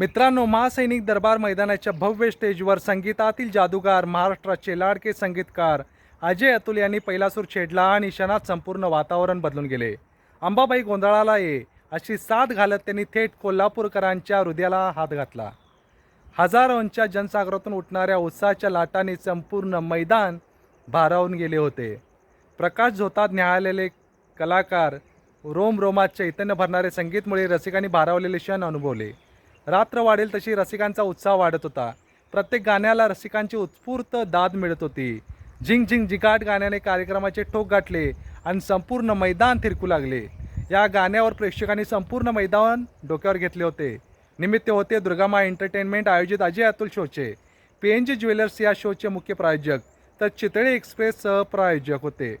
मित्रांनो महासैनिक दरबार मैदानाच्या भव्य स्टेजवर संगीतातील जादूगार महाराष्ट्राचे लाडके संगीतकार अजय अतुल यांनी पैलासूर छेडला आणि क्षणात संपूर्ण वातावरण बदलून गेले. अंबाबाई गोंधळाला ये अशी साथ घालत त्यांनी थेट कोल्हापूरकरांच्या हृदयाला हात घातला. हजारोंच्या जनसागरातून उठणाऱ्या उत्साहाच्या लाटाने संपूर्ण मैदान भारावून गेले होते. प्रकाश झोतात न्याहाळलेले कलाकार रोम रोमात चैतन्य भरणारे संगीतमुळे रसिकांनी भारावलेले क्षण अनुभवले. रात्र वाढेल तशी रसिकांचा उत्साह वाढत होता. प्रत्येक गाण्याला रसिकांची उत्स्फूर्त दाद मिळत होती. झिंग झिंग जिकाट गाण्याने कार्यक्रमाचे ठोक गाठले आणि संपूर्ण मैदान थिरकू लागले. या गाण्यावर प्रेक्षकांनी संपूर्ण मैदान डोक्यावर घेतले होते. निमित्त होते दुर्गामा एंटरटेनमेंट आयोजित अजय अतुल शोचे. पी एन जी ज्वेलर्स या शोचे मुख्य प्रायोजक तर चितळे एक्सप्रेस सहप्रायोजक होते.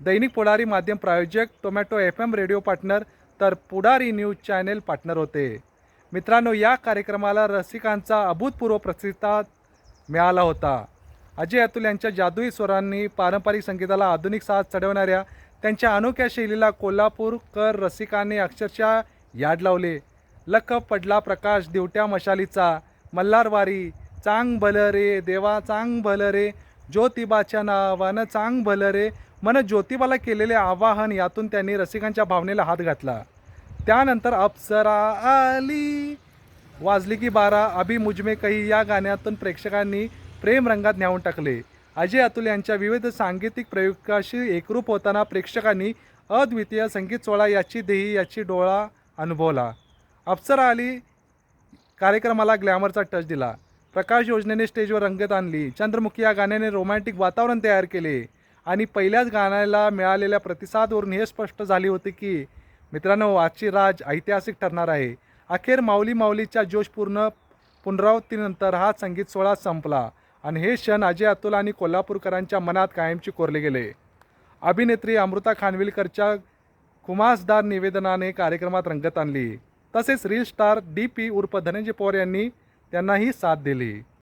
दैनिक पुढारी माध्यम प्रायोजक tomato F M radio partner तर पुढारी न्यूज चॅनेल पार्टनर होते. मित्रांनो या कार्यक्रमाला रसिकांचा अभूतपूर्व प्रतिसाद मिळाला होता. अजय अतुल यांच्या जादुई स्वरांनी पारंपरिक संगीताला आधुनिक साथ चढवणाऱ्या त्यांच्या अनोख्या शैलीला कोल्हापूरकर रसिकांनी अक्षरशः याड लावले. लख पडला प्रकाश दिवट्या मशालीचा मल्हारवारी चांग भल रे देवा चांग भल रे ज्योतिबाच्या नावानं चांग भल रे मन ज्योतिबाला केलेले आवाहन यातून त्यांनी रसिकांच्या भावनेला हात घातला. त्यानंतर अप्सरा आली. वाजली की बारा. अभि मुजमे कही या गाण्यातून प्रेक्षकांनी प्रेम रंगात न्यावून टाकले. अजय अतुल यांच्या विविध सांगीतिक प्रयोगाशी एकरूप होताना प्रेक्षकांनी अद्वितीय संगीत सोहळा याची देही याची डोळा अनुभवला. अप्सरा आली कार्यक्रमाला ग्लॅमरचा टच दिला. प्रकाश योजनेने स्टेजवर रंगत आणली. चंद्रमुखी या गाण्याने रोमॅन्टिक वातावरण तयार केले. आणि पहिल्याच गाण्याला मिळालेल्या प्रतिसादवरून हे स्पष्ट झाले होते की मित्रांनो आजची राज ऐतिहासिक ठरणार आहे. अखेर माऊली माऊलीच्या जोशपूर्ण पुनरावृत्तीनंतर हा संगीत सोहळा संपला आणि हे क्षण अजय अतुल आणि कोल्हापूरकरांच्या मनात कायमची कोरले गेले. अभिनेत्री अमृता खानविलकरच्या खुमासदार निवेदनाने कार्यक्रमात रंगत आणली. तसेच रील स्टार डी पी उर्फ धनंजय पवार यांनी त्यांनाही साथ दिली.